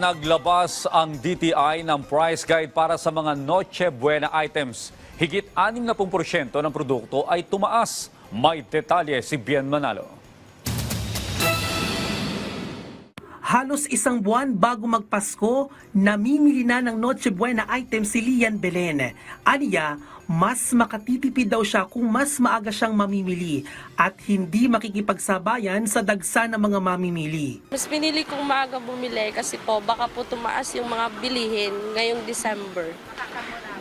naglabas ang DTI ng price guide para sa mga Noche Buena items. Higit 60% ng produkto ay tumaas. May detalye si Bien Manalo. Halos isang buwan bago magpasko, namimili na ng Noche Buena item si Lian Belen. Aniya, mas makatitipid daw siya kung mas maaga siyang mamimili at hindi makikipagsabayan sa dagsa ng mga mamimili. Mas pinili kong maaga bumili kasi po baka po tumaas yung mga bilihin ngayong December.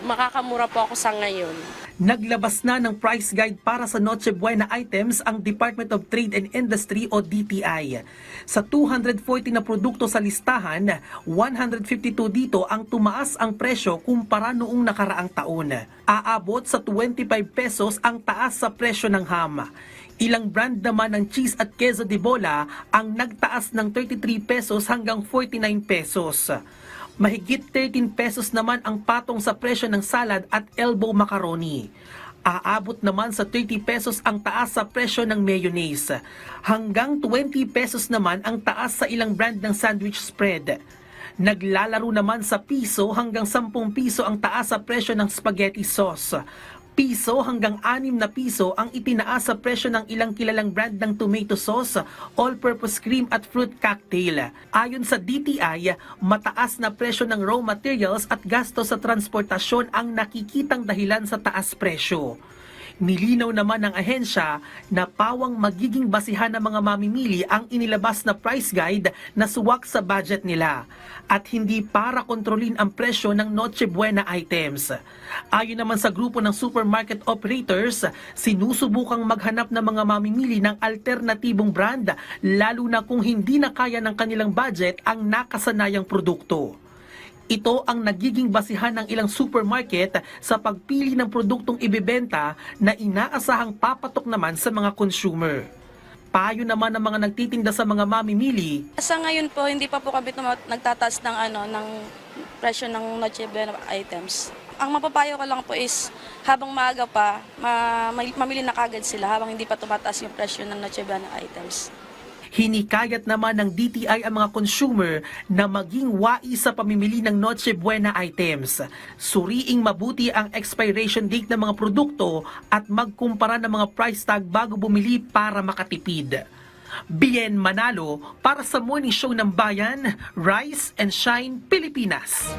Makakamura po ako sa ngayon. Naglabas na ng price guide para sa Noche Buena items ang Department of Trade and Industry o DTI. Sa 240 na produkto sa listahan, 152 dito ang tumaas ang presyo kumpara noong nakaraang taon. Aabot sa 25 pesos ang taas sa presyo ng ham. Ilang brand naman ng cheese at queso de bola ang nagtaas ng 33 pesos hanggang 49 pesos. Mahigit 13 pesos naman ang patong sa presyo ng salad at elbow macaroni. Aabot naman sa 30 pesos ang taas sa presyo ng mayonnaise. Hanggang 20 pesos naman ang taas sa ilang brand ng sandwich spread. Naglalaro naman sa piso hanggang 10 piso ang taas sa presyo ng spaghetti sauce. Piso hanggang 6 na piso ang itinaas sa presyo ng ilang kilalang brand ng tomato sauce, all-purpose cream at fruit cocktail. Ayon sa DTI, mataas na presyo ng raw materials at gasto sa transportasyon ang nakikitang dahilan sa taas presyo. Nilinaw naman ng ahensya na pawang magiging basihan ng mga mamimili ang inilabas na price guide na suwak sa budget nila at hindi para kontrolin ang presyo ng Noche Buena items. Ayon naman sa grupo ng supermarket operators, sinusubukang maghanap ng mga mamimili ng alternatibong brand lalo na kung hindi na kaya ng kanilang budget ang nakasanayang produkto. Ito ang nagiging basihan ng ilang supermarket sa pagpili ng produktong ibebenta na inaasahang papatok naman sa mga consumer. Payo naman ng mga nagtitinda sa mga mamimili, Sa ngayon po, hindi pa po kami nagtataas ng, ano, ng presyo ng Noche Buena items. Ang mapapayo ko lang po is habang maaga pa, ma- mamili na kagad sila habang hindi pa tumataas yung presyo ng Noche Buena items. Hinikayat naman ng DTI ang mga consumer na maging wais sa pamimili ng Noche Buena items. Suriing mabuti ang expiration date ng mga produkto at magkumpara ng mga price tag bago bumili para makatipid. Bien Manalo para sa Morning Show ng Bayan, Rise and Shine Pilipinas.